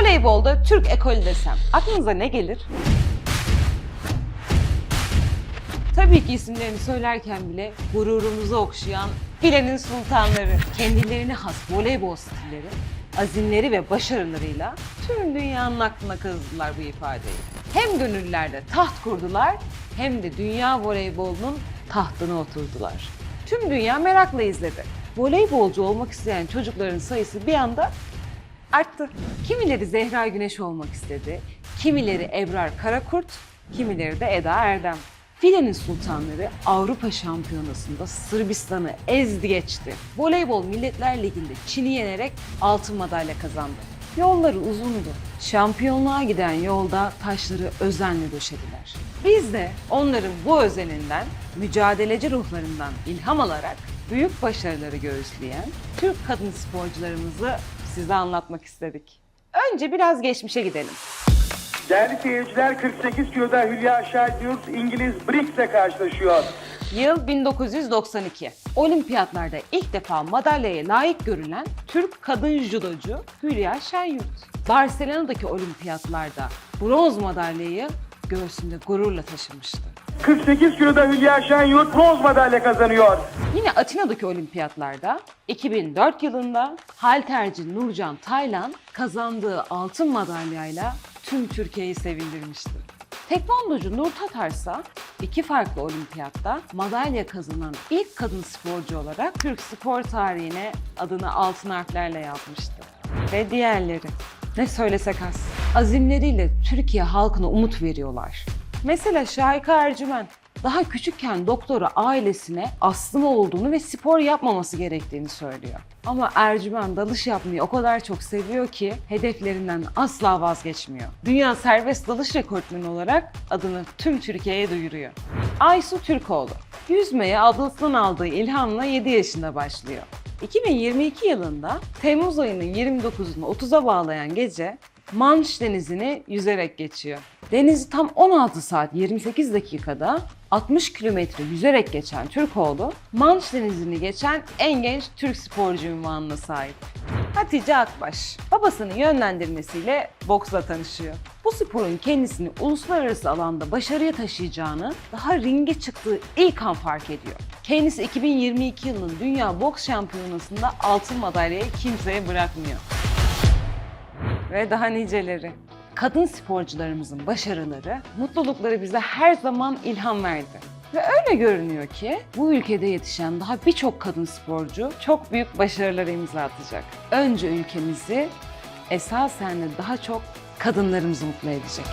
Voleybolda Türk ekolü desem aklınıza ne gelir? Tabii ki isimlerini söylerken bile gururumuzu okşayan filenin sultanları. Kendilerine has voleybol stilleri, azimleri ve başarılarıyla tüm dünyanın aklına kazıdılar bu ifadeyi. Hem gönüllerde taht kurdular hem de dünya voleybolunun tahtına oturdular. Tüm dünya merakla izledi. Voleybolcu olmak isteyen çocukların sayısı bir anda arttı. Kimileri Zehra Güneş olmak istedi, kimileri Ebrar Karakurt, kimileri de Eda Erdem. Filenin sultanları Avrupa Şampiyonası'nda Sırbistan'ı ezdi geçti. Voleybol Milletler Ligi'nde Çin'i yenerek altın madalya kazandı. Yolları uzundu. Şampiyonluğa giden yolda taşları özenle döşediler. Biz de onların bu özeninden, mücadeleci ruhlarından ilham alarak büyük başarıları göğüsleyen Türk kadın sporcularımızı size anlatmak istedik. Önce biraz geçmişe gidelim. Değerli seyirciler 48 kiloda Hülya Şahyurt İngiliz Briggs'le karşılaşıyor. Yıl 1992. Olimpiyatlarda ilk defa madalyaya layık görülen Türk kadın judocu Hülya Şenyurt. Barcelona'daki olimpiyatlarda bronz madalyayı göğsünde gururla taşımıştı. 48 kiloda Hülya Şenyurt bronz madalya kazanıyor. Yine Atina'daki olimpiyatlarda 2004 yılında halterci Nurcan Taylan kazandığı altın madalyayla tüm Türkiye'yi sevindirmişti. Tekvandocu Nur Tatarsa iki farklı olimpiyatta madalya kazanan ilk kadın sporcu olarak Türk spor tarihine adını altın harflerle yazmıştı. Ve diğerleri. Ne söylesek az. Azimleriyle Türkiye halkına umut veriyorlar. Mesela Şahika Ercümen daha küçükken doktora ailesine astımı olduğunu ve spor yapmaması gerektiğini söylüyor. Ama Ercümen dalış yapmayı o kadar çok seviyor ki hedeflerinden asla vazgeçmiyor. Dünya serbest dalış rekortmeni olarak adını tüm Türkiye'ye duyuruyor. Aysu Türkoğlu. Yüzmeye ablasından aldığı ilhamla 7 yaşında başlıyor. 2022 yılında Temmuz ayının 29'unu 30'a bağlayan gece Manş Denizi'ni yüzerek geçiyor. Denizi tam 16 saat 28 dakikada 60 kilometre yüzerek geçen Türkoğlu, Manş Denizi'ni geçen en genç Türk sporcu ünvanına sahip. Hatice Akbaş, babasının yönlendirmesiyle boksla tanışıyor. Bu sporun kendisini uluslararası alanda başarıya taşıyacağını daha ringe çıktığı ilk an fark ediyor. Kendisi 2022 yılının Dünya Boks Şampiyonası'nda altın madalyayı kimseye bırakmıyor ve daha niceleri. Kadın sporcularımızın başarıları, mutlulukları bize her zaman ilham verdi. Ve öyle görünüyor ki bu ülkede yetişen daha birçok kadın sporcu çok büyük başarılara imza atacak. Önce ülkemizi, esasen de daha çok kadınlarımızı mutlu edecek.